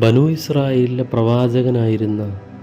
ബനു ഇസ്രായേലിലെ പ്രവാചകനായിരുന്ന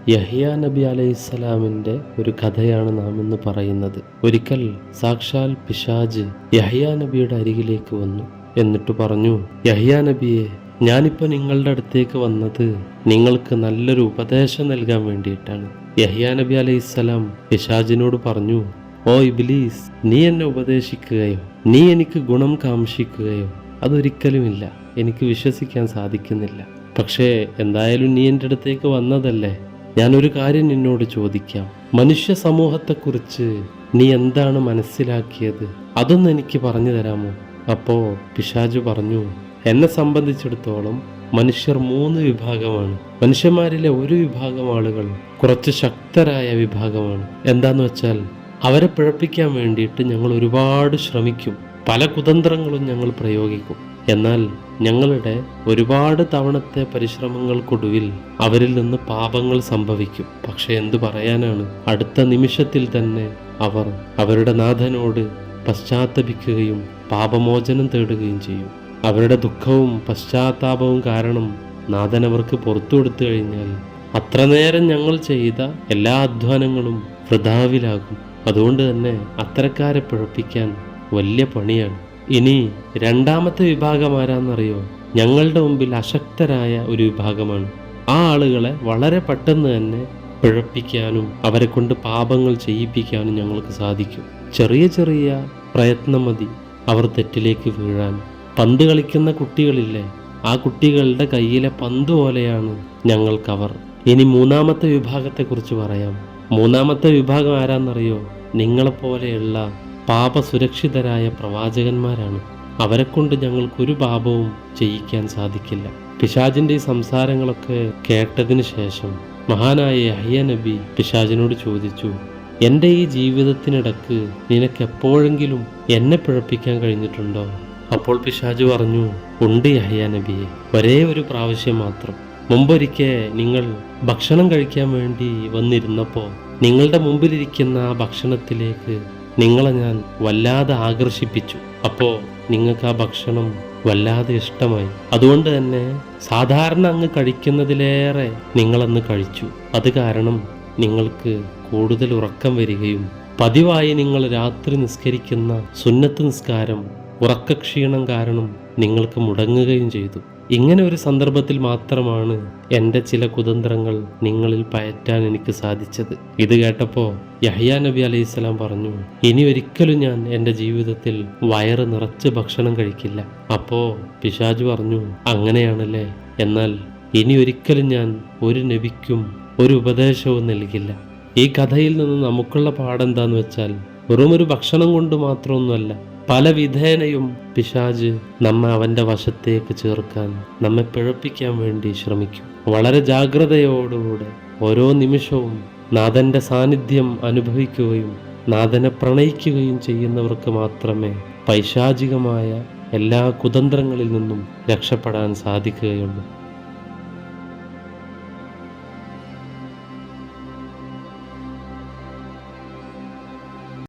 യഹ്യ നബി അലൈഹിസ്സലാമിന്റെ ഒരു കഥയാണ് നാം ഇന്ന് പറയുന്നത്. ഒരിക്കൽ സാക്ഷാൽ പിശാജ് യഹ്യ നബിയുടെ അരികിലേക്ക് വന്നു. എന്നിട്ട് പറഞ്ഞു യഹ്യ നബിയെ ഞാനിപ്പോൾ നിങ്ങളുടെ അടുത്തേക്ക് വന്നത് നിങ്ങൾക്ക് നല്ലൊരു ഉപദേശം നൽകാൻ വേണ്ടിയിട്ടാണ്. യഹ്യ നബി അലൈഹിസ്സലാം പിശാജിനോട് പറഞ്ഞു ഓ ഇബ്ലീസ് നീ എന്നെ ഉപദേശിക്കുകയോ നീ എനിക്ക് ഗുണം കാംക്ഷിക്കുകയോ അതൊരിക്കലുമില്ല. എനിക്ക് വിശ്വസിക്കാൻ സാധിക്കുന്നില്ല. പക്ഷേ എന്തായാലും നീ എന്റെ അടുത്തേക്ക് വന്നതല്ലേ? ഞാനൊരു കാര്യം നിന്നോട് ചോദിക്കാം. മനുഷ്യ സമൂഹത്തെക്കുറിച്ച് നീ എന്താണ് മനസ്സിലാക്കിയത്? അതൊന്ന് എനിക്ക് പറഞ്ഞു തരാമോ? അപ്പോ പിശാജു പറഞ്ഞു എന്നെ സംബന്ധിച്ചിടത്തോളം മനുഷ്യർ മൂന്ന് വിഭാഗമാണ്. മനുഷ്യന്മാരിലെ ഒരു വിഭാഗം ആളുകൾ കുറച്ച് ശക്തരായ വിഭാഗമാണ്. എന്താന്ന് വെച്ചാൽ അവരെ പിഴപ്പിക്കാൻ വേണ്ടിയിട്ട് ഞങ്ങൾ ഒരുപാട് ശ്രമിക്കും. പല കുതന്ത്രങ്ങളും ഞങ്ങൾ പ്രയോഗിക്കും. എന്നാൽ ഞങ്ങളുടെ ഒരുപാട് തവണത്തെ പരിശ്രമങ്ങൾക്കൊടുവിൽ അവരിൽ നിന്ന് പാപങ്ങൾ സംഭവിക്കും. പക്ഷെ എന്തു പറയാനാണ്? അടുത്ത നിമിഷത്തിൽ തന്നെ അവർ അവരുടെ നാഥനോട് പശ്ചാത്തപിക്കുകയും പാപമോചനം തേടുകയും ചെയ്യും. അവരുടെ ദുഃഖവും പശ്ചാത്താപവും കാരണം നാഥൻ അവർക്ക് പുറത്തു കൊടുത്തു കഴിഞ്ഞാൽ അത്ര നേരം ഞങ്ങൾ ചെയ്ത എല്ലാ അധ്വാനങ്ങളും വൃഥാവിലാകും. അതുകൊണ്ട് തന്നെ അത്തരക്കാരെ പിഴപ്പിക്കാൻ വലിയ പണിയാണ്. ഇനി രണ്ടാമത്തെ വിഭാഗം ആരാന്നറിയോ? ഞങ്ങളുടെ മുമ്പിൽ അശക്തരായ ഒരു വിഭാഗമാണ്. ആ ആളുകളെ വളരെ പെട്ടെന്ന് തന്നെ പിഴപ്പിക്കാനും അവരെ കൊണ്ട് പാപങ്ങൾ ചെയ്യിപ്പിക്കാനും ഞങ്ങൾക്ക് സാധിക്കും. ചെറിയ ചെറിയ പ്രയത്നം മതി അവർ തെറ്റിലേക്ക് വീഴാൻ. പന്ത് കളിക്കുന്ന കുട്ടികളില്ലേ ആ കുട്ടികളുടെ കയ്യിലെ പന്ത് പോലെയാണ് ഞങ്ങൾക്കവർ. ഇനി മൂന്നാമത്തെ വിഭാഗത്തെക്കുറിച്ച് പറയാം. മൂന്നാമത്തെ വിഭാഗം ആരാന്നറിയോ? നിങ്ങളെപ്പോലെയുള്ള പാപസുരക്ഷിതരായ പ്രവാചകന്മാരാണ്. അവരെക്കൊണ്ട് ഞങ്ങൾക്കൊരു പാപവും ചെയ്യിക്കാൻ സാധിക്കില്ല. പിശാജിന്റെ ഈ സംസാരങ്ങളൊക്കെ കേട്ടതിന് ശേഷം മഹാനായ അഹ്യ നബി പിശാജിനോട് ചോദിച്ചു എന്റെ ഈ ജീവിതത്തിനിടക്ക് നിനക്ക് എപ്പോഴെങ്കിലും എന്നെ പിഴപ്പിക്കാൻ കഴിഞ്ഞിട്ടുണ്ടോ? അപ്പോൾ പിശാജ് പറഞ്ഞു ഉണ്ട് യഹ്യ നബിയെ ഒരേ ഒരു പ്രാവശ്യം മാത്രം. മുമ്പൊരിക്കൽ നിങ്ങൾ ഭക്ഷണം കഴിക്കാൻ വേണ്ടി വന്നിരുന്നപ്പോൾ നിങ്ങളുടെ മുമ്പിലിരിക്കുന്ന ആ ഭക്ഷണത്തിലേക്ക് നിങ്ങളെ ഞാൻ വല്ലാതെ ആകർഷിപ്പിച്ചു. അപ്പോ നിങ്ങൾക്ക് ആ ഭക്ഷണം വല്ലാതെ ഇഷ്ടമായി. അതുകൊണ്ട് തന്നെ സാധാരണ അങ്ങ് കഴിക്കുന്നതിലേറെ നിങ്ങളന്ന് കഴിച്ചു. അത് കാരണം നിങ്ങൾക്ക് കൂടുതൽ ഉറക്കം വരികയും പതിവായി നിങ്ങൾ രാത്രി നിസ്കരിക്കുന്ന സുന്നത്ത് നിസ്കാരം ഉറക്കക്ഷീണം കാരണം നിങ്ങൾക്ക് മുടങ്ങുകയും ചെയ്തു. ഇങ്ങനെ ഒരു സന്ദർഭത്തിൽ മാത്രമാണ് എന്റെ ചില കുതന്ത്രങ്ങൾ നിങ്ങളിൽ പയറ്റാൻ എനിക്ക് സാധിച്ചത്. ഇത് കേട്ടപ്പോൾ യഹ്യാ നബി അലൈഹിസ്സലാം പറഞ്ഞു ഇനി ഒരിക്കലും ഞാൻ എന്റെ ജീവിതത്തിൽ വയറ് നിറച്ച് ഭക്ഷണം കഴിക്കില്ല. അപ്പോൾ പിശാജ് പറഞ്ഞു അങ്ങനെയാണല്ലേ. എന്നാൽ ഇനി ഒരിക്കലും ഞാൻ ഒരു നബിക്കും ഒരു ഉപദേശവും നൽകില്ല. ഈ കഥയിൽ നിന്ന് നമുക്കുള്ള പാഠം എന്താന്ന് വെച്ചാൽ വെറും ഒരു ഭക്ഷണം കൊണ്ട് മാത്രമൊന്നുമല്ല പല വിധേനയും പിശാജ് നമ്മെ അവന്റെ വശത്തേക്ക് ചേർക്കാൻ നമ്മെ പിഴപ്പിക്കാൻ വേണ്ടി ശ്രമിക്കും. വളരെ ജാഗ്രതയോടുകൂടെ ഓരോ നിമിഷവും നാഥന്റെ സാന്നിധ്യം അനുഭവിക്കുകയും നാഥനെ പ്രണയിക്കുകയും ചെയ്യുന്നവർക്ക് മാത്രമേ പൈശാചികമായ എല്ലാ കുതന്ത്രങ്ങളിൽ നിന്നും രക്ഷപ്പെടാൻ സാധിക്കുകയുള്ളൂ.